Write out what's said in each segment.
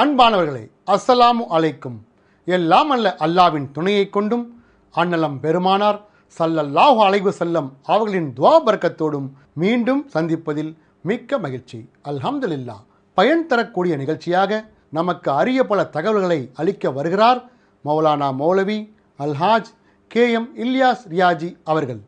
அன்பானவர்களே அஸ்ஸலாமு அலைக்கும். எல்லாம் அல்ல அல்லாவின் துணையை கொண்டும் அன்னலம் பெருமானார் சல்லல்லாஹு அலைவு செல்லம் அவர்களின் துவாபர்க்கத்தோடும் மீண்டும் சந்திப்பதில் மிக்க மகிழ்ச்சி. அல்ஹம்துலில்லாஹ் பயன் தரக்கூடிய நிகழ்ச்சியாக நமக்கு அரிய பல தகவல்களை அளிக்க வருகிறார் மௌலானா மௌலவி அல்ஹாஜ் கே எம் இல்யாஸ் ரியாஜி அவர்கள்.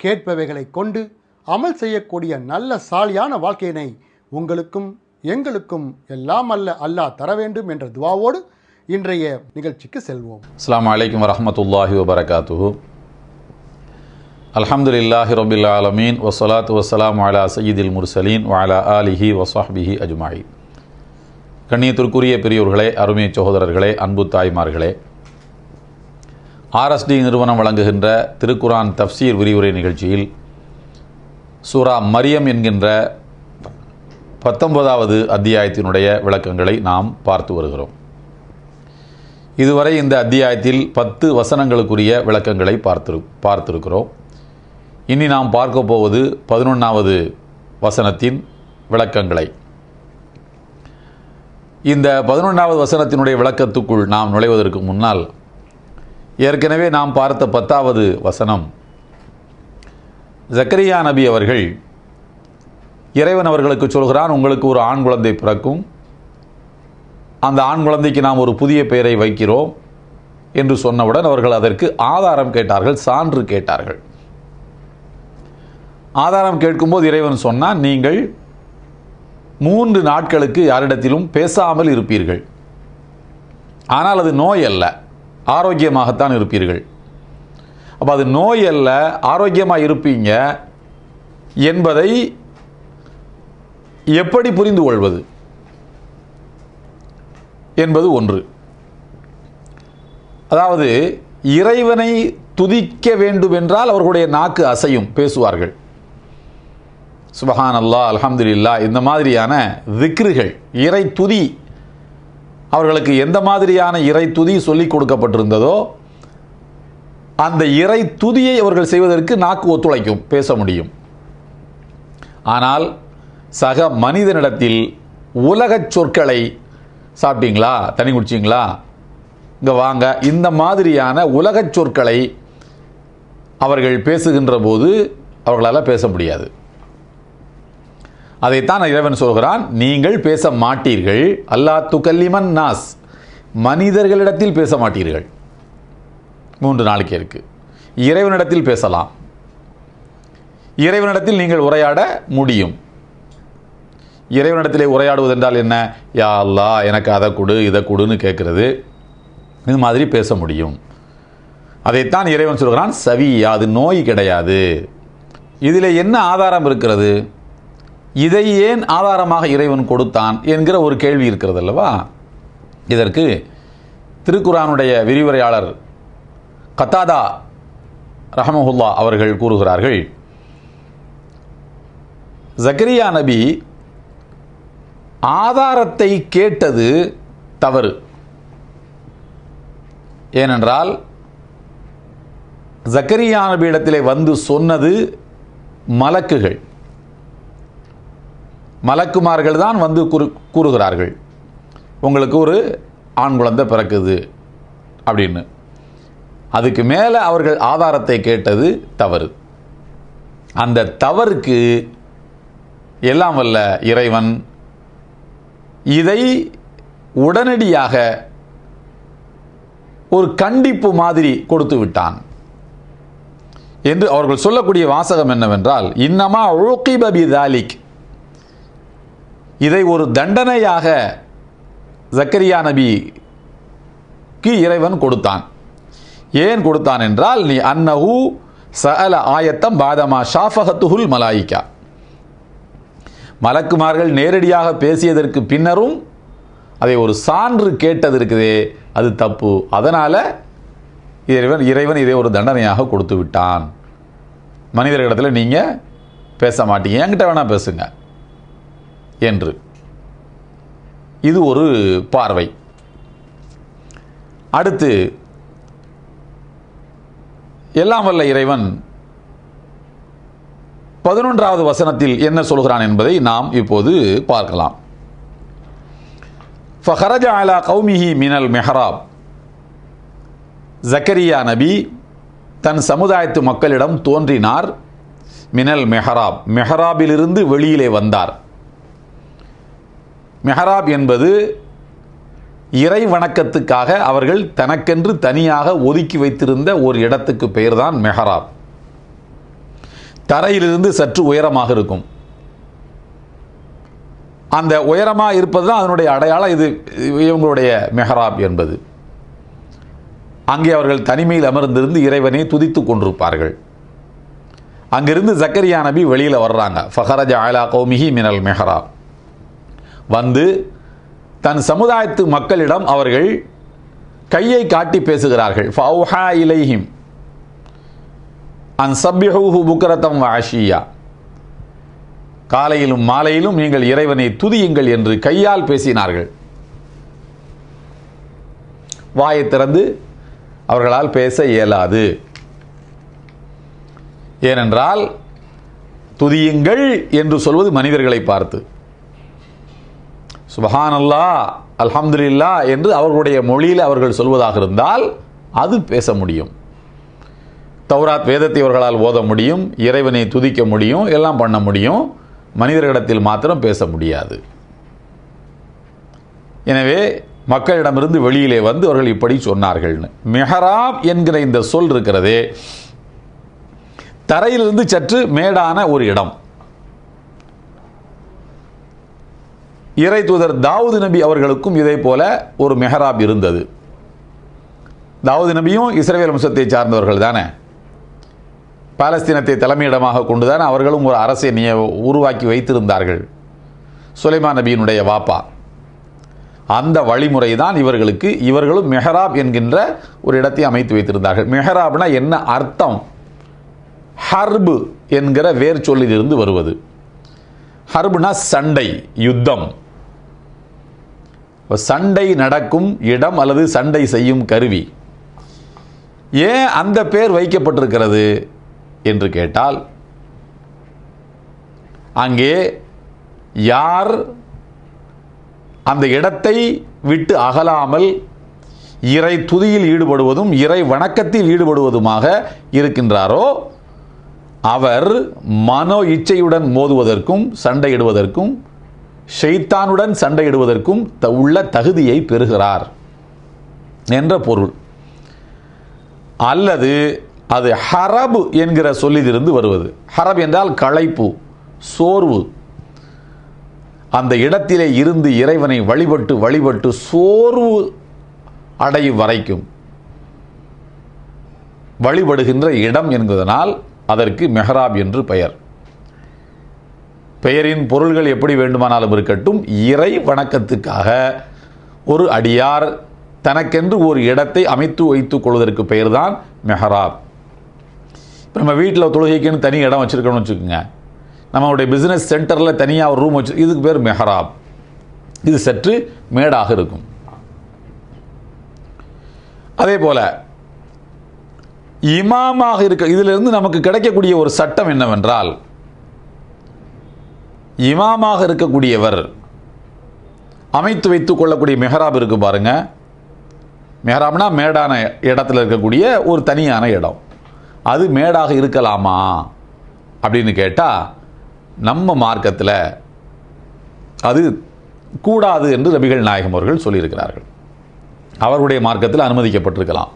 கேட்பவைகளை கொண்டு அமல் செய்யக்கூடிய நல்ல சாலியான வாழ்க்கையினை உங்களுக்கும் எங்களுக்கும் எல்லாம் அல்ல அல்லாஹ் தர வேண்டும் என்ற துவாவோடு இன்றைய நிகழ்ச்சிக்கு செல்வோம். அஸ்ஸலாமு அலைக்கும் வபரகாத்து அலமது இல்லாஹி ரபில் ஆலமீன். வஸ்ஸலாத்து வசலாம் வாலா சயீதில் முர்சலீன் வாலா ஆலிஹி வஸஹ்பிஹி அஜ்மாயி கண்ணியத்திற்குரிய பெரியோர்களே அருமை சகோதரர்களே அன்பு தாய்மார்களே. ஆர்எஸ்டி நிறுவனம் வழங்குகின்ற திருக்குரான் தஃப்சீர் விரிவுரை நிகழ்ச்சியில் சூரா மரியம் என்கின்ற பத்தொன்பதாவது அத்தியாயத்தினுடைய விளக்கங்களை நாம் பார்த்து வருகிறோம். இதுவரை இந்த அத்தியாயத்தில் பத்து வசனங்களுக்குரிய விளக்கங்களை பார்த்திரு பார்த்திருக்கிறோம். இனி நாம் பார்க்க போவது பதினொன்றாவது வசனத்தின் விளக்கங்களை. இந்த பதினொன்றாவது வசனத்தினுடைய விளக்கத்துக்குள் நாம் நுழைவதற்கு முன்னால் ஏற்கனவே நாம் பார்த்த பத்தாவது வசனம். ஜக்கரியா நபி அவர்கள் இறைவன் அவர்களுக்கு சொல்கிறான் உங்களுக்கு ஒரு ஆண் குழந்தை பிறக்கும். அந்த ஆண் குழந்தைக்கு நாம் ஒரு புதிய பெயரை வைக்கிறோம். என்று சொன்னவுடன் அவர்கள் அதற்கு ஆதாரம் கேட்டார்கள் சான்று கேட்டார்கள். ஆதாரம் கேட்கும்போது இறைவன் சொன்னான் நீங்கள் மூன்று நாட்களுக்கு யாரிடத்திலும் பேசாமல் இருப்பீர்கள். ஆனால் அது நோய் அல்ல ஆரோக்கியமாகத்தான் இருப்பீர்கள். அப்போ அது நோய் அல்ல ஆரோக்கியமாக இருப்பீங்க என்பதை எப்படி புரிந்து கொள்வது என்பது ஒன்று. அதாவது இறைவனை துதிக்க வேண்டும் என்றால் அவர்களுடைய நாக்கு அசையும் பேசுவார்கள். சுபஹான் அல்லா அலமதுல்லா இந்த மாதிரியான விக்ருகள் இறை துதி அவர்களுக்கு எந்த மாதிரியான இறை துதி சொல்லிக் கொடுக்கப்பட்டிருந்ததோ அந்த இறை துதியை அவர்கள் செய்வதற்கு நாக்கு ஒத்துழைக்கும் பேச முடியும். ஆனால் சக மனிதனிடத்தில் உலகச் சொற்களை சாப்பிட்டீங்களா? தண்ணி குடிச்சிங்களா? இங்கே வாங்க. இந்த மாதிரியான உலகச் சொற்களை அவர்கள் பேசுகின்ற போது அவர்களால் பேச முடியாது. அதைத்தான் இறைவன் சொல்கிறான் நீங்கள் பேச மாட்டீர்கள். அல்லா துக்கல்லிமன் நாஸ். மனிதர்களிடத்தில் பேச மாட்டீர்கள். மூன்று நாளைக்கு இருக்கு. இறைவனிடத்தில் பேசலாம். இறைவனிடத்தில் நீங்கள் உரையாட முடியும். இறைவனிடத்திலே உரையாடுவது என்றால் என்ன? யா அல்லா எனக்கு அதை கொடு இதை கொடுன்னு கேட்கறது. இது மாதிரி பேச முடியும். அதைத்தான் இறைவன் சொல்கிறான் சவி அது நோய் கிடையாது. இதில் என்ன ஆதாரம் இருக்கிறது? இதை ஏன் ஆதாரமாக இறைவன் கொடுத்தான் என்கிற ஒரு கேள்வி இருக்கிறது அல்லவா? இதற்கு திருக்குரானுடைய விரிவுரையாளர் கத்தாதா ரஹமஹுல்லா அவர்கள் கூறுகிறார்கள் ஜக்கரியா நபி ஆதாரத்தை கேட்டது தவறு. ஏனென்றால் ஜக்கரியா நபியிடத்திலே வந்து சொன்னது மலக்குகள். மலக்குமார்கள் தான் வந்து கூறு கூறுகிறார்கள். உங்களுக்கு ஒரு ஆண் குழந்தை பிறக்குது அப்படின்னு. அதுக்கு மேலே அவர்கள் ஆதாரத்தை கேட்டது தவறு. அந்த தவறுக்கு எல்லாம் வல்ல இறைவன் இதை உடனடியாக ஒரு கண்டிப்பு மாதிரி கொடுத்து விட்டான். என்று அவர்கள் சொல்லக்கூடிய வாசகம் என்னவென்றால் இன்னமா ஒழுக்கிபபி தாலிக் இதை ஒரு தண்டனையாக ஜக்கரியா நபிக்கு இறைவன் கொடுத்தான். ஏன் கொடுத்தான் என்றால் நீ அன்னஹூ சஅல ஆயத்தம் பாதமா ஷாஃபகத்துகுல் மலாயிக்கா. மலக்குமார்கள் நேரடியாக பேசியதற்கு பின்னரும் அதை ஒரு சான்று கேட்டது இருக்குதே அது தப்பு. அதனால் இறைவன் இறைவன் இதை ஒரு தண்டனையாக கொடுத்து விட்டான். மனிதர்களிடத்தில் நீங்கள் பேச மாட்டீங்க. என்கிட்ட வேணால் பேசுங்க என்று. இது ஒரு பார்வை. அடுத்து எல்லாம் வல்ல இறைவன் பதினொன்றாவது வசனத்தில் என்ன சொல்கிறான் என்பதை நாம் இப்போது பார்க்கலாம். ஃபஹரஜ அலா கௌமிஹி மினல் மெஹராப். ஜக்கரியா நபி தன் சமுதாயத்து மக்களிடம் தோன்றினார் மினல் மெஹராப். மெஹராபிலிருந்து வெளியிலே வந்தார். மெஹராப் என்பது இறை வணக்கத்துக்காக அவர்கள் தனக்கென்று தனியாக ஒதுக்கி வைத்திருந்த ஒரு இடத்துக்கு பெயர்தான் மெஹராப். தரையிலிருந்து சற்று உயரமாக இருக்கும். அந்த உயரமாக இருப்பது தான் அதனுடைய அடையாளம். இது இவங்களுடைய மெஹராப் என்பது. அங்கே அவர்கள் தனிமையில் அமர்ந்திருந்து இறைவனை துதித்து கொண்டிருப்பார்கள். அங்கிருந்து ஜக்கரியா நபி வெளியில் வர்றாங்க. ஃபஹரஜ அலா கௌமிஹி மினல் மெஹராப். வந்து தன் சமுதாயத்து மக்களிடம் அவர்கள் கையை காட்டி பேசுகிறார்கள். ஃபௌஹா இலைஹிம். அன் சப்யஹூஹு புக்கரத்தம் வாஷியா காலையிலும் மாலையிலும் நீங்கள் இறைவனை துதியுங்கள் என்று கையால் பேசினார்கள். வாயை திறந்து அவர்களால் பேச இயலாது. ஏனென்றால் துதியுங்கள் என்று சொல்வது மனிதர்களை பார்த்து. சுபஹானல்லா அல்ஹம்துல்லா என்று அவர்களுடைய மொழியில் அவர்கள் சொல்வதாக இருந்தால் அது பேச முடியும். தௌராத் வேதத்தை அவர்களால் ஓத முடியும் இறைவனை துதிக்க முடியும் எல்லாம் பண்ண முடியும். மனிதர்களிடத்தில் மாத்திரம் பேச முடியாது. எனவே மக்களிடமிருந்து வெளியிலே வந்து அவர்கள் இப்படி சொன்னார்கள்னு. மெஹராப் என்கிற இந்த சொல் இருக்கிறதே தரையிலிருந்து சற்று மேடான ஒரு இடம். இறை தூதர் தாவூது நபி அவர்களுக்கும் இதே போல ஒரு மெஹராப் இருந்தது. தாவூது நபியும் இஸ்ரேல் வம்சத்தை சார்ந்தவர்கள் தானே? பாலஸ்தீனத்தை தலைமையிடமாக கொண்டுதான் அவர்களும் ஒரு அரசை நிய உருவாக்கி வைத்திருந்தார்கள். சுலைமான் நபியினுடைய வாப்பா. அந்த வழிமுறை தான் இவர்களுக்கு இவர்களும் மெஹராப் என்கின்ற ஒரு இடத்தை அமைத்து வைத்திருந்தார்கள். மெஹராப்னா என்ன அர்த்தம்? ஹர்பு என்கிற வேர் சொல்லிலிருந்து வருவது. ஹர்புனா சண்டை யுத்தம். சண்டை நடக்கும் இடம் அல்லது சண்டை செய்யும் கருவி. ஏன் அந்த பேர் வைக்கப்பட்டிருக்கிறது? என்று கேட்டால் அங்கே யார் அந்த இடத்தை விட்டு அகலாமல் இறை துதியில் ஈடுபடுவதும் இறை வணக்கத்தில் ஈடுபடுவதுமாக இருக்கின்றாரோ அவர் மனோ இச்சையுடன் மோதுவதற்கும் சண்டையிடுவதற்கும் ஷெய்தானுடன் சண்டையிடுவதற்கும் த- உள்ள தகுதியை பெறுகிறார். என்ற பொருள். அல்லது அது ஹரபு என்கிற சொல்லிலிருந்து வருவது. ஹரப் என்றால் களைப்பு சோர்வு. அந்த இடத்திலே இருந்து இறைவனை வழிபட்டு வழிபட்டு சோர்வு அடையும் வரைக்கும் வழிபடுகின்ற இடம் என்பதனால் அதற்கு மெஹராப் என்று பெயர். பெயரின் பொருள்கள் எப்படி வேண்டுமானாலும் இருக்கட்டும் இறை வணக்கத்துக்காக ஒரு அடியார் தனக்கென்று ஒரு இடத்தை அமைத்து வைத்துக் கொள்வதற்கு பெயர்தான் மெஹராப். இப்போ நம்ம வீட்டில் தொழுகைக்குன்னு தனி இடம் வச்சுருக்கோம்னு வச்சுக்கோங்க. நம்மளுடைய பிஸ்னஸ் சென்டரில் தனியாக ஒரு ரூம் வச்சு இதுக்கு பேர் மெஹராப் இது சற்று மேடாக இருக்கும். அதே போல் இமாமாக இருக்க இதிலிருந்து நமக்கு கிடைக்கக்கூடிய ஒரு சட்டம் என்னவென்றால் இமாமாக இருக்கக்கூடியவர் அமைத்து வைத்துக் கொள்ளக்கூடிய மெஹராப் இருக்கு பாருங்க. மெஹராப்னா மேடான இடத்துல இருக்கக்கூடிய ஒரு தனியான இடம். அது மேடாக இருக்கலாமா? அப்படின்னு கேட்டால் நம்ம மார்க்கத்தில் அது கூடாது என்று நபிகள் நாயகம் அவர்கள் சொல்லியிருக்கிறார்கள். அவருடைய மார்க்கத்தில் அனுமதிக்கப்பட்டிருக்கலாம்.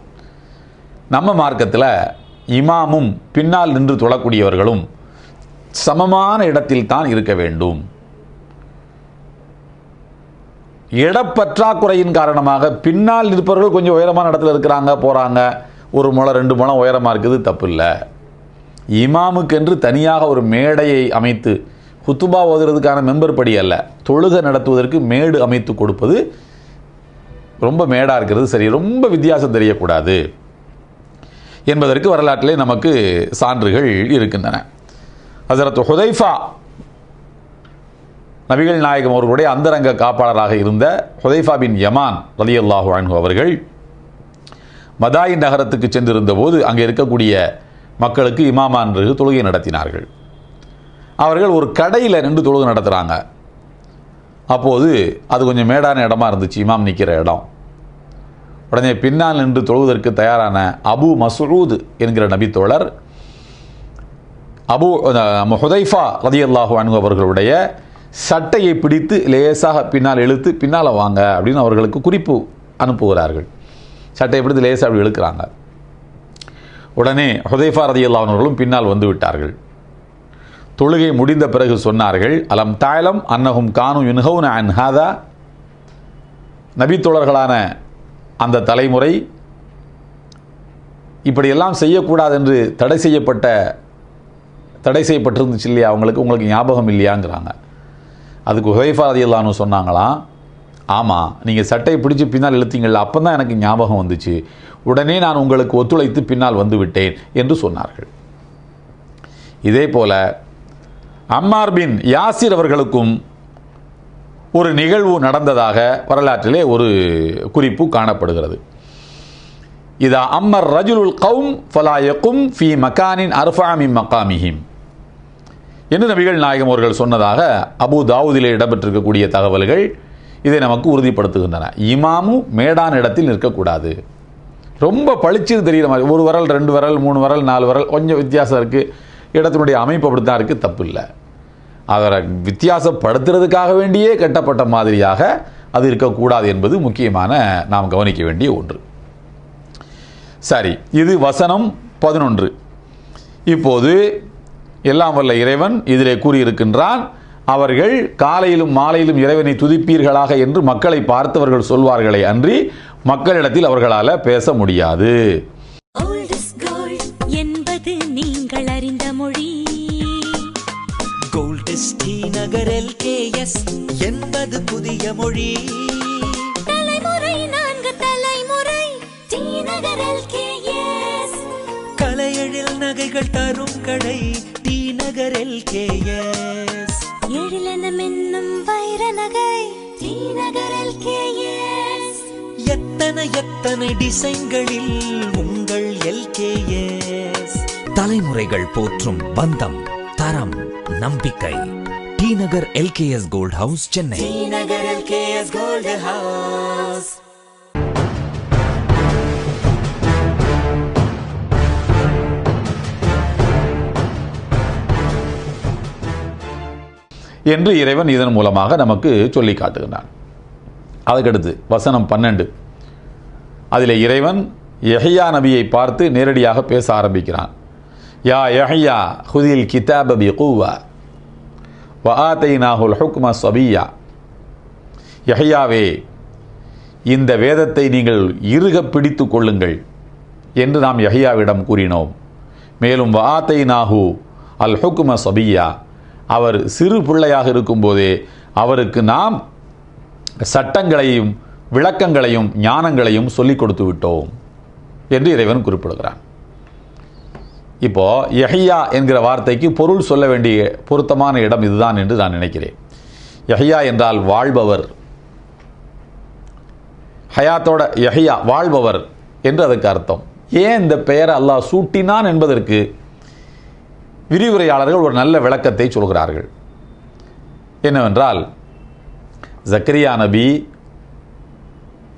நம்ம மார்க்கத்தில் இமாமும் பின்னால் நின்று தொழக்கூடியவர்களும் சமமான இடத்தில் தான் இருக்க வேண்டும். இடப்பற்றாக்குறையின் காரணமாக பின்னால் இருப்பவர்கள் கொஞ்சம் உயரமான இடத்துல இருக்கிறாங்க போகிறாங்க ஒரு முளை ரெண்டு முளம் உயரமாக இருக்குது தப்பு இல்லை இமாமுக்கென்று தனியாக ஒரு மேடையை அமைத்து குத்துபா ஓதுறதுக்கான மெம்பர் படி அல்ல தொழுகை நடத்துவதற்கு மேடு அமைத்து கொடுப்பது ரொம்ப மேடாக இருக்கிறது சரி ரொம்ப வித்தியாசம் தெரியக்கூடாது என்பதற்கு வரலாற்றிலே நமக்கு சான்றுகள் இருக்கின்றன. ஹசரத் ஹுதைஃபா நபிகள் நாயகம் அவர்களுடைய அந்தரங்க காப்பாளராக இருந்த ஹுதைஃபா பின் யமான் ரலியல்லாஹு அன்ஹு அவர்கள் மதாயின் நகரத்துக்கு சென்றிருந்த போது அங்கே இருக்கக்கூடிய மக்களுக்கு இமாமான் என்று தொழுகை நடத்தினார்கள். அவர்கள் ஒரு கடையில் நின்று தொழுகை நடத்துகிறாங்க அப்போது அது கொஞ்சம் மேடான இடமா இருந்துச்சு இமாம் நிற்கிற இடம். உடனே பின்னால் நின்று தொழுவதற்கு தயாரான அபு மசூத் என்கிற நபித்தோழர் அபு ஹுதைஃபா ரதி அல்லாஹு அனு அவர்களுடைய சட்டையை பிடித்து லேசாக பின்னால் இழுத்து பின்னால் வாங்க அப்படின்னு அவர்களுக்கு குறிப்பு அனுப்புகிறார்கள். சட்டை பிடித்து லேசாக அப்படி இழுக்கிறாங்க. உடனே ஹுதைஃபா ரதியல்லாஹு அவர்களும் பின்னால் வந்து விட்டார்கள். தொழுகை முடிந்த பிறகு சொன்னார்கள் அலம் தாயலம் அன்னஹும் கானு யுன்ஹவுன அன் ஹாதா? நபித்தோழர்களான அந்த தலைமுறை இப்படியெல்லாம் செய்யக்கூடாது என்று தடை செய்யப்பட்ட தடை செய்யப்பட்டிருந்துச்சு இல்லையா? அவங்களுக்கு உங்களுக்கு ஞாபகம் இல்லையாங்கிறாங்க. அதுக்கு ஹுதைஃபா ரதியல்லான்னு சொன்னாங்களாம் ஆமாம் நீங்கள் சட்டையை பிடிச்சு பின்னால் இழுத்தீங்கள்ல அப்போ தான் எனக்கு ஞாபகம் வந்துச்சு. உடனே நான் உங்களுக்கு ஒத்துழைத்து பின்னால் வந்துவிட்டேன் என்று சொன்னார்கள். இதே போல அம்மார் பின் யாசிர் அவர்களுக்கும் ஒரு நிகழ்வு நடந்ததாக வரலாற்றிலே ஒரு குறிப்பு காணப்படுகிறது. இதா அம்மர் ரஜுலுல் கவும் ஃபலாயக்கும் ஃபி மக்கானின் அர்ஃபாமி மக்காமிஹிம் என்று நபிகள் நாயகம் அவர்கள் சொன்னதாக அபு தாவூதிலே இடம்பெற்றிருக்கக்கூடிய தகவல்கள் இதை நமக்கு உறுதிப்படுத்துகின்றன. இமாமும் மேடான இடத்தில் நிற்கக்கூடாது. ரொம்ப பளிச்சுன்னு தெரிகிற மாதிரி ஒரு விரல் ரெண்டு விரல் மூணு வரல் நாலு வரல் கொஞ்சம் வித்தியாசம் இருக்குது இடத்தினுடைய அமைப்பு அப்படி தான் இருக்குது தப்பு இல்லை அவரை வித்தியாசப்படுத்துறதுக்காக வேண்டியே கட்டப்பட்ட மாதிரியாக அது இருக்கக்கூடாது என்பது முக்கியமான நாம் கவனிக்க வேண்டிய ஒன்று. சரி இது வசனம் பதினொன்று. இப்போது எல்லாம் வல்ல இறைவன் இதிலே கூறியிருக்கின்றான் அவர்கள் காலையிலும் மாலையிலும் இறைவனை துதிப்பீர்களாக என்று மக்களை பார்த்தவர்கள் சொல்வார்களே அன்றி மக்களிடத்தில் அவர்களால் பேச முடியாது. Old is gold என்பது நீங்கள் அறிந்த மொழி. நகர் எல்கேஎஸ் என்பது புதிய மொழி. தலைமுறை நான்கு தலைமுறை டி நகர் LKS. கலையெழில் நகைகள் தரும் கடை டி நகர் எல்கேஎஸ் எழிலென மின்னும் வைர நகை. T Nagar LKS. எத்தனை எத்தனை டிசைன்களில் உங்கள் எல்கேஎஸ் தலைமுறைகள் போற்றும் பந்தம் தரம் நம்பிக்கை. T Nagar LKS gold house Chennai. T Nagar LKS gold house என்று இறைவன் இதன் மூலமாக நமக்கு சொல்லி காட்டுகின்றான். அதுக்கடுத்து வசனம் பன்னெண்டு. அதில் இறைவன் எஹையா நபியை பார்த்து நேரடியாக பேச ஆரம்பிக்கிறான். யா எஹையா ஹுதில் கிதாப பி கூவா நாகுல் ஹுக்மா சபியா. எஹையாவே இந்த வேதத்தை நீங்கள் இருக பிடித்து கொள்ளுங்கள் என்று நாம் யஹியாவிடம் கூறினோம். மேலும் வஆத்தைனாஹு அல் ஹுக்ம சபியா. அவர் சிறு பிள்ளையாக இருக்கும்போதே அவருக்கு நாம் சட்டங்களையும் விளக்கங்களையும் ஞானங்களையும் சொல்லிக் கொடுத்து விட்டோம் என்று இறைவன் குறிப்பிடுகிறான். இப்போ யஹ்யா என்கிற வார்த்தைக்கு பொருள் சொல்ல வேண்டிய பொருத்தமான இடம் இதுதான் என்று நான் நினைக்கிறேன். யஹ்யா என்றால் வாழ்பவர். ஹயாத்தோட யஹ்யா வாழ்பவர் என்று அதுக்கு அர்த்தம். ஏன் இந்த பெயரை அல்லாஹ் சூட்டினான் என்பதற்கு விரிவுரையாளர்கள் ஒரு நல்ல விளக்கத்தை சொல்கிறார்கள். என்னவென்றால் ஜக்கரியா நபி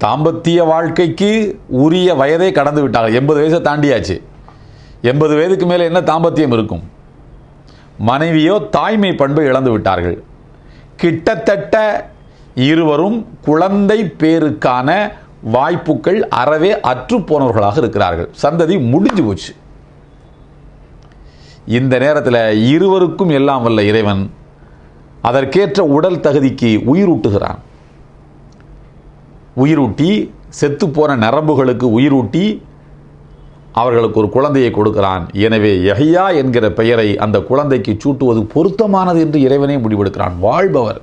தாம்பத்திய வாழ்க்கைக்கு உரிய வயதை கடந்து விட்டார்கள். எண்பது வயசை தாண்டியாச்சு. எண்பது வயதுக்கு மேலே என்ன தாம்பத்தியம் இருக்கும்? மனைவியோ தாய்மை பண்பை இழந்து விட்டார்கள். கிட்டத்தட்ட இருவரும் குழந்தை பேருக்கான வாய்ப்புகள் அறவே அற்று போனவர்களாக இருக்கிறார்கள். சந்ததி முடிஞ்சு போச்சு. இந்த நேரத்தில் இருவருக்கும் எல்லாம் வல்ல இறைவன் அதற்கேற்ற உடல் தகுதிக்கு உயிரூட்டுகிறான். உயிரூட்டி செத்துப்போன நரம்புகளுக்கு உயிரூட்டி அவர்களுக்கு ஒரு குழந்தையை கொடுக்கிறான். எனவே யஹியா என்கிற பெயரை அந்த குழந்தைக்கு சூட்டுவது பொருத்தமானது என்று இறைவனே முடிவெடுக்கிறான். வாழ்பவர்.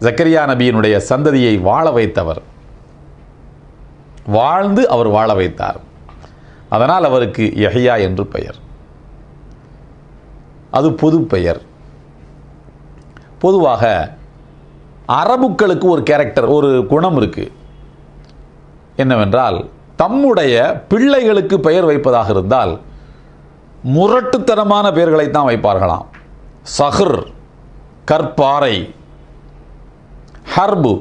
ஜக்கரியா நபியினுடைய சந்ததியை வாழ வைத்தவர். வாழ்ந்து அவர் வாழ வைத்தார். அதனால் அவருக்கு யஹியா என்று பெயர். அது பொது பெயர். பொதுவாக அரபுக்களுக்கு ஒரு கேரக்டர் ஒரு குணம் இருக்குது என்னவென்றால் தம்முடைய பிள்ளைகளுக்கு பெயர் வைப்பதாக இருந்தால் முரட்டுத்தனமான பெயர்களைத்தான் வைப்பார்களாம். சஹர் கற்பாறை ஹர்பு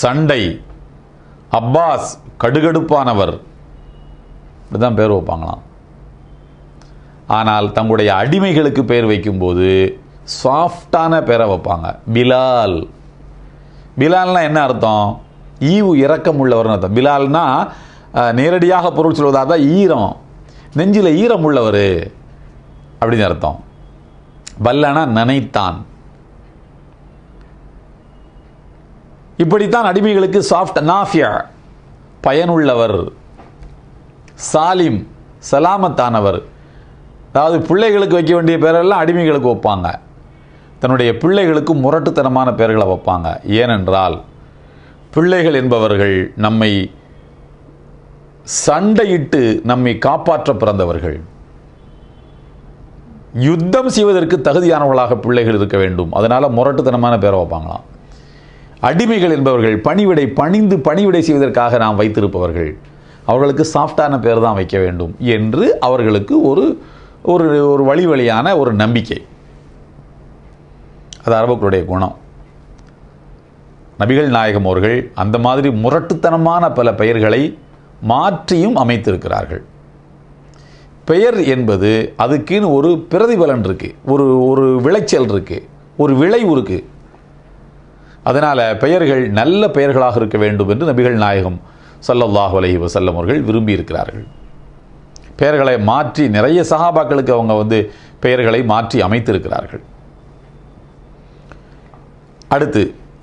சண்டை அப்பாஸ் கடுகடுப்பானவர் இப்படி தான் பேர் வைப்பாங்களாம். ஆனால் தங்களுடைய அடிமைகளுக்கு பேர் வைக்கும்போது சாஃப்டான பேரை வைப்பாங்க. பிலால். பிலால்னால் என்ன அர்த்தம்? ஈவு இரக்கம் உள்ளவர்னு அர்த்தம். பிலால்னா நேரடியாக பொருள் சொல்வதாக தான் ஈரம். நெஞ்சில் ஈரம் உள்ளவர். அப்படின்னு அர்த்தம். பல்லனா நினைத்தான். இப்படித்தான் அடிமைகளுக்கு சாஃப்ட் நாஃபியா பயனுள்ளவர். சாலிம் சலாமத்தானவர். அதாவது பிள்ளைகளுக்கு வைக்க வேண்டிய பேரெல்லாம் அடிமைகளுக்கு வைப்பாங்க. தன்னுடைய பிள்ளைகளுக்கு முரட்டுத்தனமான பெயர்களை வைப்பாங்க. ஏனென்றால் பிள்ளைகள் என்பவர்கள் நம்மை சண்டையிட்டு நம்மை காப்பாற்ற பிறந்தவர்கள். யுத்தம் செய்வதற்கு தகுதியானவர்களாக பிள்ளைகள் இருக்க வேண்டும். அதனால முரட்டுத்தனமான பேரை வைப்பாங்களாம். அடிமைகள் என்பவர்கள் பணிவிடை பணிந்து பணிவிடை செய்வதற்காக நாம் வைத்திருப்பவர்கள். அவர்களுக்கு சாஃப்டான பேர் தான் வைக்க வேண்டும் என்று அவர்களுக்கு ஒரு ஒரு ஒரு வழி வழியான ஒரு நம்பிக்கை. அது அரபுக்களுடைய குணம். நபிகள் நாயகம் அவர்கள் அந்த மாதிரி முரட்டுத்தனமான பல பெயர்களை மாற்றியும் அமைத்திருக்கிறார்கள். பெயர் என்பது அதுக்குன்னு ஒரு பிரதிபலன் இருக்கு ஒரு ஒரு விளைச்சல் இருக்கு ஒரு விளைவு இருக்குது அதனால பெயர்கள் நல்ல பெயர்களாக இருக்க வேண்டும் என்று நபிகள் நாயகம் சல்லல்லாஹு அலஹி வசல்லம் அவர்கள் விரும்பி இருக்கிறார்கள் பெயர்களை மாற்றி நிறைய சகாபாக்களுக்கு அவங்க வந்து பெயர்களை மாற்றி அமைத்திருக்கிறார்கள். அடுத்து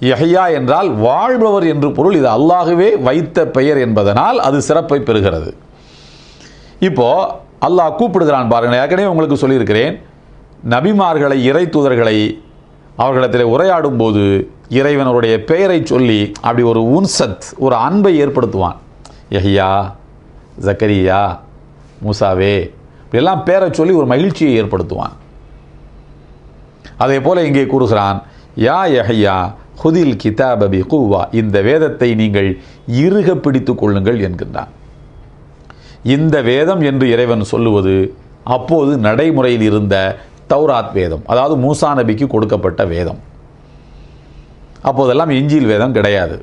யஹ்யா என்றால் வாழ்பவர் என்று பொருள். இது அல்லாஹுவே வைத்த பெயர் என்பதனால் அது சிறப்பை பெறுகிறது. இப்போ அல்லாஹ் கூப்பிடுகிறான் பாருங்கள். ஏற்கனவே உங்களுக்கு சொல்லியிருக்கிறேன். நபிமார்களை இறை தூதர்களை அவர்களிடத்தில் உரையாடும் போது இறைவனுடைய பெயரை சொல்லி அப்படி ஒரு உன்சத் ஒரு அன்பை ஏற்படுத்துவான். யஹ்யா ஜக்கரியா மூசாவே. இப்படியெல்லாம் பேரை சொல்லி ஒரு மகிழ்ச்சியை ஏற்படுத்துவான். அதே போல இங்கே கூறுகிறான் யா யஹையா ஹுதில் கிதாபபி குவா இந்த வேதத்தை நீங்கள் இறுக பிடித்து கொள்ளுங்கள் என்கின்றான். இந்த வேதம் என்று இறைவன் சொல்லுவது அப்போது நடைமுறையில் இருந்த தௌராத் வேதம் அதாவது மூசா நபிக்கு கொடுக்கப்பட்ட வேதம். அப்போதெல்லாம் இஞ்சில் வேதம் கிடையாது.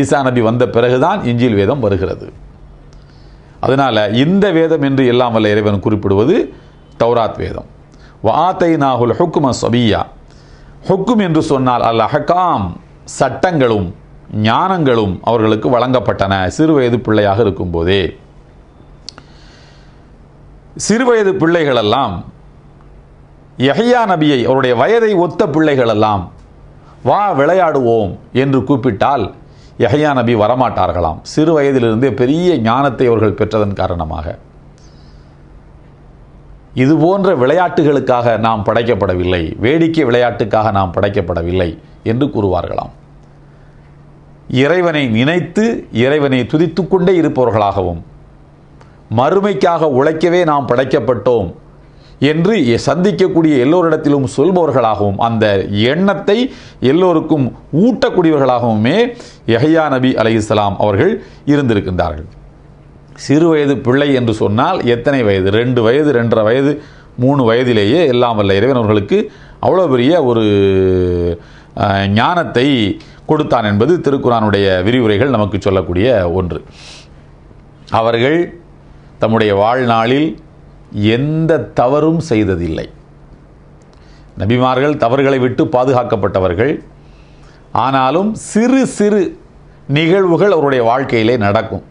ஈசா நபி வந்த பிறகுதான் இஞ்சில் வேதம் வருகிறது. அதனால இந்த வேதம் என்று எல்லாம் வல்ல இறைவன் குறிப்பிடுவது தௌராத் வேதம். வாத்தை நாகுல் ஹுக்கும சபியா. ஹுக்கும் என்று சொன்னால் அல் அஹகாம் சட்டங்களும் ஞானங்களும் அவர்களுக்கு வழங்கப்பட்டன. சிறுவயது பிள்ளையாக இருக்கும்போதே. சிறுவயது பிள்ளைகளெல்லாம் யஹியா நபியை அவருடைய வயதை ஒத்த பிள்ளைகளெல்லாம் வா விளையாடுவோம் என்று கூப்பிட்டால் யஹ்யா நபி வரமாட்டார்களாம். சிறு வயதிலிருந்தே பெரிய ஞானத்தை அவர்கள் பெற்றதன் காரணமாக. இது போன்ற விளையாட்டுகளுக்காக நாம் படைக்கப்படவில்லை. வேடிக்கை விளையாட்டுக்காக நாம் படைக்கப்படவில்லை என்று கூறுவார்களாம். இறைவனை நினைத்து இறைவனை துதித்துக் கொண்டே இருப்பவர்களாகவும் மறுமைக்காக உழைக்கவே நாம் படைக்கப்பட்டோம் என்று எ- சந்திக்கக்கூடிய எல்லோரிடத்திலும் சொல்பவர்களாகவும் அந்த எண்ணத்தை எல்லோருக்கும் ஊட்டக்கூடியவர்களாகவுமே யஹ்யா நபி அலைஹிஸ்ஸலாம் அவர்கள் இருந்திருக்கின்றார்கள். சிறு வயது பிள்ளை என்று சொன்னால் எத்தனை வயது? ரெண்டு வயது ரெண்டரை வயது மூணு வயதிலேயே எல்லாம் வல்ல இறைவனவர்களுக்கு அவ்வளோ பெரிய ஒரு ஞானத்தை கொடுத்தான் என்பது திருக்குறானுடைய விரிவுரைகள் நமக்கு சொல்லக்கூடிய ஒன்று. அவர்கள் தம்முடைய வாழ்நாளில் எந்த தவறும் செய்ததில்லை. நபிமார்கள் தவறுகளை விட்டு பாதுகாக்கப்பட்டவர்கள். ஆனாலும் சிறு சிறு நிகழ்வுகள் அவருடைய வாழ்க்கையிலே நடக்கும்.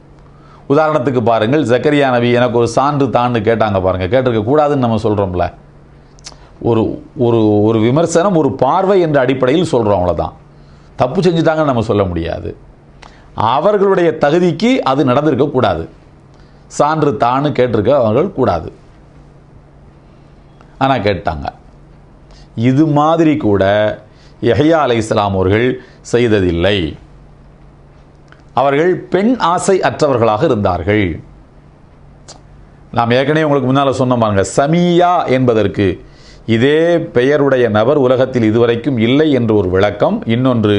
உதாரணத்துக்கு பாருங்கள் ஜக்கரியா நபி எனக்கு ஒரு சான்று தான்னு கேட்டாங்க பாருங்கள் கேட்டிருக்க கூடாதுன்னு நம்ம சொல்கிறோம்ல ஒரு ஒரு ஒரு விமர்சனம் ஒரு பார்வை என்ற அடிப்படையில் சொல்கிறோம் அவ்வளோதான் தப்பு செஞ்சுட்டாங்கன்னு நம்ம சொல்ல முடியாது. அவர்களுடைய தகுதிக்கு அது நடந்திருக்கக்கூடாது சான்று தான்னு கேட்டிருக்க அவர்கள் கூடாது. ஆனால் கேட்டாங்க. இது மாதிரி கூட எஹையா அலை இஸ்லாம் அவர்கள் செய்ததில்லை. அவர்கள் பெண் ஆசை அற்றவர்களாக இருந்தார்கள். நாம் ஏற்கனவே உங்களுக்கு முன்னால் சொன்ன பாருங்க சமியா என்பதற்கு இதே பெயருடைய நபர் உலகத்தில் இதுவரைக்கும் இல்லை என்று ஒரு விளக்கம். இன்னொன்று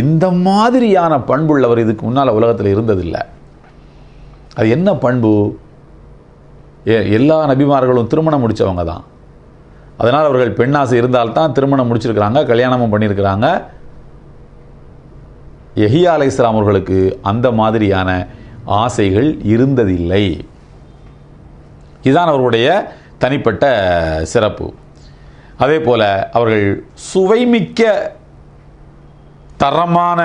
இந்த மாதிரியான பண்புள்ளவர் இதுக்கு முன்னால் உலகத்தில் இருந்ததில்லை. அது என்ன பண்பு? எல்லா நபிமார்களும் திருமணம் முடித்தவங்க தான் அதனால் அவர்கள் பெண்ணாசை இருந்தால்தான் திருமணம் முடிச்சிருக்கிறாங்க கல்யாணமும் பண்ணியிருக்கிறாங்க. எஹியா அலை இஸ்லாம் அவர்களுக்கு அந்த மாதிரியான ஆசைகள் இருந்ததில்லை. இதுதான் அவர்களுடைய தனிப்பட்ட சிறப்பு. அதே போல அவர்கள் சுவைமிக்க தரமான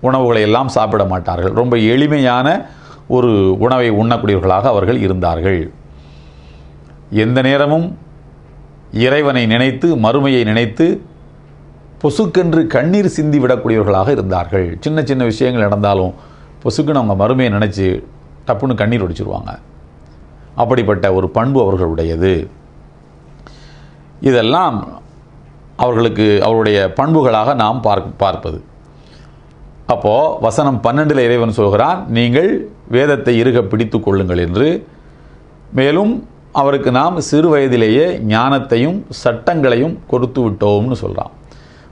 உணவுகளை எல்லாம் சாப்பிட மாட்டார்கள். ரொம்ப எளிமையான ஒரு உணவை உண்ணக்கூடியவர்களாக அவர்கள் இருந்தார்கள். எந்த நேரமும் இறைவனை நினைத்து மறுமையை நினைத்து பொசுக்கென்று கண்ணீர் சிந்தி விடக்கூடியவர்களாக இருந்தார்கள். சின்ன சின்ன விஷயங்கள் நடந்தாலும் பொசுக்குன்னு அவங்க மறுமையை நினச்சி டப்புன்னு கண்ணீர் ஒடிச்சிருவாங்க. அப்படிப்பட்ட ஒரு பண்பு அவர்களுடையது. இதெல்லாம் அவர்களுக்கு அவருடைய பண்புகளாக நாம் பார்க்க பார்ப்பது. அப்போது வசனம் பன்னெண்டில் இறைவன் சொல்கிறான் நீங்கள் வேதத்தை இருக பிடித்து கொள்ளுங்கள் என்று. மேலும் அவருக்கு நாம் சிறு வயதிலேயே ஞானத்தையும் சட்டங்களையும் கொடுத்து விட்டோம்னு சொல்கிறான்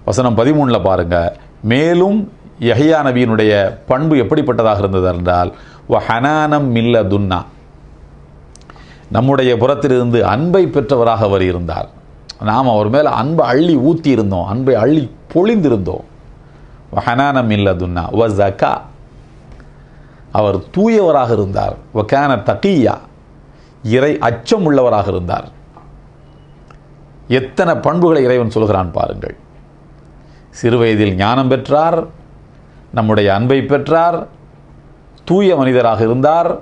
வசனம் பதிமூணில் பாருங்க. மேலும் யஹியா நபியினுடைய பண்பு எப்படிப்பட்டதாக இருந்தது என்றால் வ ஹனானம் மில்ல துன்னா. நம்முடைய புறத்திலிருந்து அன்பை பெற்றவராக அவர் இருந்தார். நாம் அவர் மேலே அன்பை அள்ளி ஊற்றி இருந்தோம் அன்பை அள்ளி பொழிந்திருந்தோம். வ ஹனானம் இல்ல துன்னா. வ ஜக்கா. அவர் தூயவராக இருந்தார். வக்கான தக்கியா இறை அச்சம் உள்ளவராக இருந்தார். எத்தனை பண்புகளை இறைவன் சொல்கிறான் பாருங்கள். சிறுவயதில் ஞானம் பெற்றார் நம்முடைய அன்பை பெற்றார் தூய மனிதராக இருந்தார்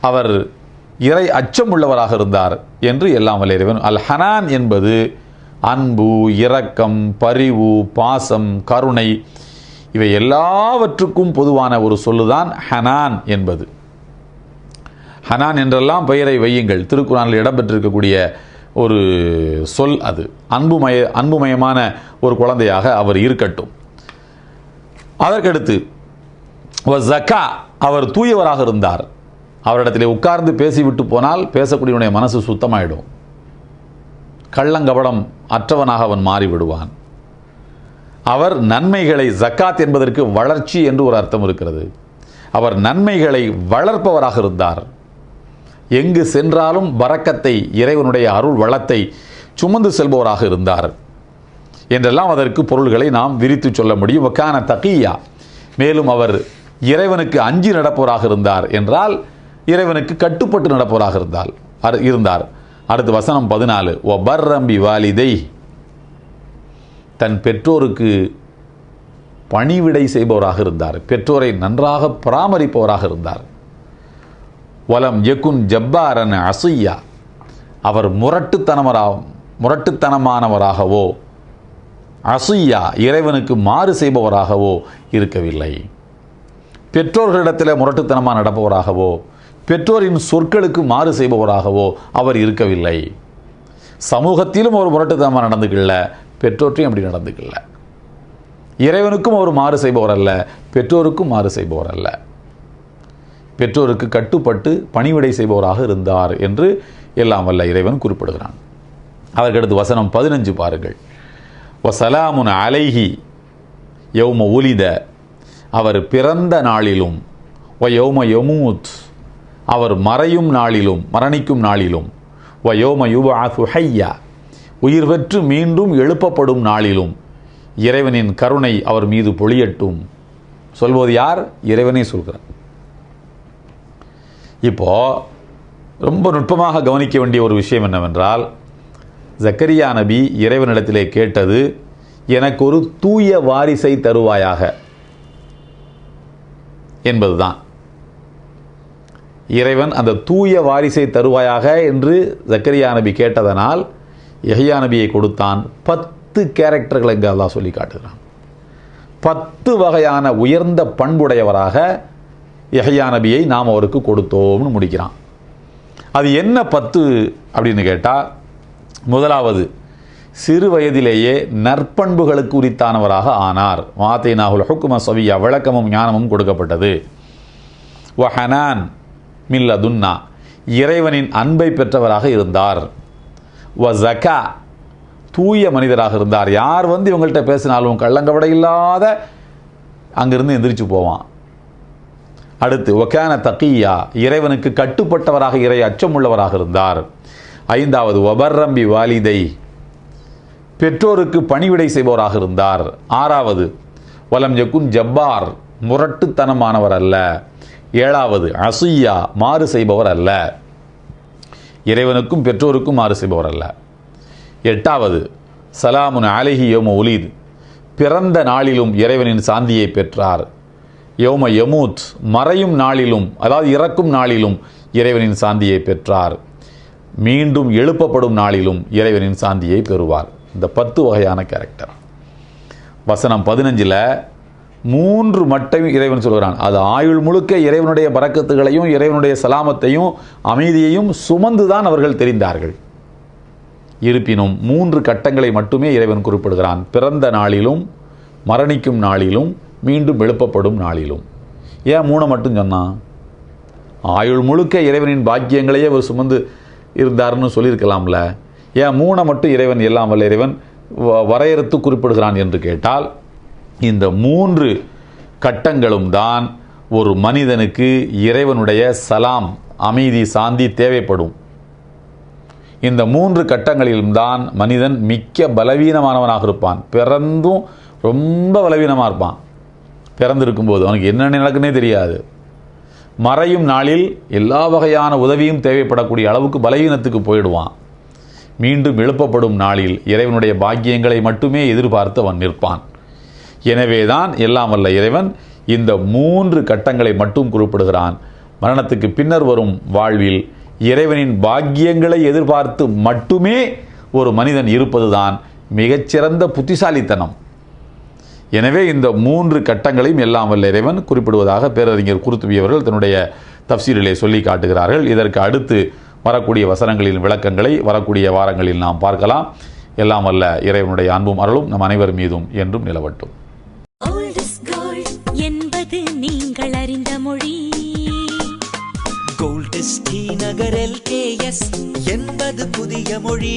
அவர் இறை அச்சம் உள்ளவராக இருந்தார் என்று எல்லாம் வல்ல இறைவன் அல் ஹனான் என்பது அன்பு இரக்கம் பரிவு பாசம் கருணை இவை எல்லாவற்றுக்கும் பொதுவான ஒரு சொல்லுதான் ஹனான் என்பது. ஹனான் என்றெல்லாம் பெயரை வையுங்கள். திருக்குறானில் இடம்பெற்றிருக்கக்கூடிய ஒரு சொல் அது. அன்புமய அன்புமயமான ஒரு குழந்தையாக அவர் இருக்கட்டும். அதற்கடுத்து வ ஜக்கா அவர் தூயவராக இருந்தார். அவரிடத்திலே உட்கார்ந்து பேசிவிட்டு போனால் பேசக்கூடியவனுடைய மனசு சுத்தமாயிடும். கள்ளங்கபடம் அற்றவனாக அவன் மாறிவிடுவான். அவர் நன்மைகளை ஜக்காத் என்பதற்கு வளர்ச்சி என்று ஒரு அர்த்தம் இருக்கிறது. அவர் நன்மைகளை வளர்ப்பவராக இருந்தார். எங்கு சென்றாலும் வரக்கத்தை இறைவனுடைய அருள் வளத்தை சுமந்து செல்பவராக இருந்தார். என்றெல்லாம் அதற்கு பொருள்களை நாம் விரித்து சொல்ல முடியும். வக்கான தகியா. மேலும் அவர் இறைவனுக்கு அஞ்சி நடப்பவராக இருந்தார் என்றால் இறைவனுக்கு கட்டுப்பட்டு நடப்பவராக இருந்தால் அரு- இருந்தார். அடுத்து வசனம் பதினாலு. ஒ பர்ரம்பி வாலிதை. தன் பெற்றோருக்கு பணிவிடை செய்பவராக இருந்தார். பெற்றோரை நன்றாக பராமரிப்பவராக இருந்தார். வலம் யகுன் ஜப்பாரன் அசையா. அவர் முரட்டுத்தனமரா முரட்டுத்தனமானவராகவோ அசுய்யா இறைவனுக்கு மாறு செய்பவராகவோ இருக்கவில்லை. பெற்றோர்களிடத்தில் முரட்டுத்தனமாக நடப்பவராகவோ பெற்றோரின் சொற்களுக்கு மாறு செய்பவராகவோ அவர் இருக்கவில்லை. சமூகத்திலும் அவர் முரட்டுத்தனமாக நடந்துக்கல பெற்றோற்றையும் அப்படி நடந்துக்கல. இறைவனுக்கும் அவர் மாறு செய்பவர் அல்ல பெற்றோருக்கும் மாறு செய்பவர் அல்ல பெற்றோருக்கு கட்டுப்பட்டு பணிவிடை செய்பவராக இருந்தார் என்று எல்லாம் வல்ல இறைவன் குறிப்பிடுகிறான். அதற்கடுத்து வசனம் பதினஞ்சு பாருங்கள். வசலாமுன் அலைஹி யௌம உலித. அவர் பிறந்த நாளிலும் வ யௌம யமூத். அவர் மறையும் நாளிலும் மரணிக்கும் நாளிலும் வ யோம யுபாசு ஹையா. உயிர் பெற்று மீண்டும் எழுப்பப்படும் நாளிலும் இறைவனின் கருணை அவர் மீது பொழியட்டும். சொல்வது யார்? இறைவனே சொல்கிறார். இப்போ ரொம்ப நுட்பமாக கவனிக்க வேண்டிய ஒரு விஷயம் என்னவென்றால் ஜக்கரியா நபி இறைவனிடத்திலே கேட்டது எனக்கு ஒரு தூய வாரிசை தருவாயாக என்பதுதான். இறைவன் அந்த தூய வாரிசை தருவாயாக என்று ஜக்கரியா நபி கேட்டதனால் எஹியா நபியை கொடுத்தான். பத்து கேரக்டர்களை இங்கே அல்லாஹ் சொல்லி காட்டுகிறான். பத்து வகையான உயர்ந்த பண்புடையவராக யஹ்யா நபியை நாம் அவருக்கு கொடுத்தோம்னு முடிக்கிறான். அது என்ன பத்து அப்படின்னு கேட்டால் முதலாவது சிறு வயதிலேயே நற்பண்புகளுக்கு உரித்தானவராக ஆனார். மாத்தை நாகுல் ஹுக்கும சவியா விளக்கமும் ஞானமும் கொடுக்கப்பட்டது. வஹனான் மில்ல துன்னா இறைவனின் அன்பை பெற்றவராக இருந்தார். வ ஜக்கா தூய மனிதராக இருந்தார். யார் வந்து இவங்கள்ட்ட பேசினாலும் கள்ளங்கவடை இல்லாத அங்கிருந்து எந்திரிச்சு போவான். அடுத்து ஒக்கான தக்கியா இறைவனுக்கு கட்டுப்பட்டவராக இறை அச்சமுள்ளவராக இருந்தார். ஐந்தாவது ஒபர்ரம்பி வாலிதை பெற்றோருக்கு பணிவிடை செய்பவராக இருந்தார். ஆறாவது வலம் யக்குன் ஜப்பார் முரட்டுத்தனமானவர் அல்ல. ஏழாவது அசுயா மாறு செய்பவர் அல்ல. இறைவனுக்கும் பெற்றோருக்கும் மாறு செய்பவர் அல்ல. எட்டாவது சலாமுன் அலஹி யோம பிறந்த நாளிலும் இறைவனின் சாந்தியை பெற்றார். யோம யமூத் மறையும் நாளிலும் அதாவது இறக்கும் நாளிலும் இறைவனின் சாந்தியை பெற்றார். மீண்டும் எழுப்பப்படும் நாளிலும் இறைவனின் சாந்தியை பெறுவார். இந்த பத்து வகையான கேரக்டர் வசனம் பதினஞ்சில் மூன்று மட்டும் இறைவன் சொல்கிறான். அது ஆயுள் முழுக்க இறைவனுடைய பறக்கத்துகளையும் இறைவனுடைய சலாமத்தையும் அமைதியையும் சுமந்து தான் அவர்கள் தெரிந்தார்கள். இருப்பினும் மூன்று கட்டங்களை மட்டுமே இறைவன் குறிப்பிடுகிறான். பிறந்த நாளிலும் மரணிக்கும் நாளிலும் மீண்டும் எழுப்பப்படும் நாளிலும். ஏன் மூணை மட்டும் சொன்னான் ஆயுள் முழுக்க இறைவனின் பாக்கியங்களையே அவர் சுமந்து இருந்தார்னு சொல்லியிருக்கலாம்ல. ஏன் மூணை மட்டும் இறைவன் எல்லாம் வல்ல இறைவன் வ- வரையறுத்து குறிப்பிடுகிறான் என்று கேட்டால் இந்த மூன்று கட்டங்களும் தான் ஒரு மனிதனுக்கு இறைவனுடைய சலாம் அமைதி சாந்தி தேவைப்படும். இந்த மூன்று கட்டங்களிலும் தான் மனிதன் மிக்க பலவீனமானவனாக இருப்பான். பிறந்தும் ரொம்ப பலவீனமாக இருப்பான். பிறந்திருக்கும்போது அவனுக்கு என்ன நடக்குன்னே தெரியாது. மறையும் நாளில் எல்லா வகையான உதவியும் தேவைப்படக்கூடிய அளவுக்கு பலவீனத்துக்கு போயிடுவான். மீண்டும் எழுப்பப்படும் நாளில் இறைவனுடைய பாக்கியங்களை மட்டுமே எதிர்பார்த்து அவன் நிற்பான். எனவேதான் எல்லாம் வல்ல இறைவன் இந்த மூன்று கட்டங்களை மட்டும் குறிப்பிடுகிறான். மரணத்துக்கு பின்னர் வரும் வாழ்வில் இறைவனின் பாக்கியங்களை எதிர்பார்த்து மட்டுமே ஒரு மனிதன் இருப்பதுதான் மிகச்சிறந்த புத்திசாலித்தனம். எனவே இந்த மூன்று கட்டங்களையும் எல்லாம் வல்ல இறைவன் குறிப்பிடுவதாக பேரறிஞர் குருத்துவி அவர்கள் தன்னுடைய தப்சீரிலே சொல்லி காட்டுகிறார்கள். இதற்கு அடுத்து வரக்கூடிய வசனங்களின் விளக்கங்களை வரக்கூடிய வாரங்களில் நாம் பார்க்கலாம். எல்லாம் வல்ல இறைவனுடைய அன்பும் அருளும் நம் அனைவர் மீதும் என்றும் நிலவட்டும். Old is gold என்பது நீங்கள் அறிந்த மொழி. கோல்டஸ் டி நகர் எல்கேஎஸ் என்பது புதிய மொழி.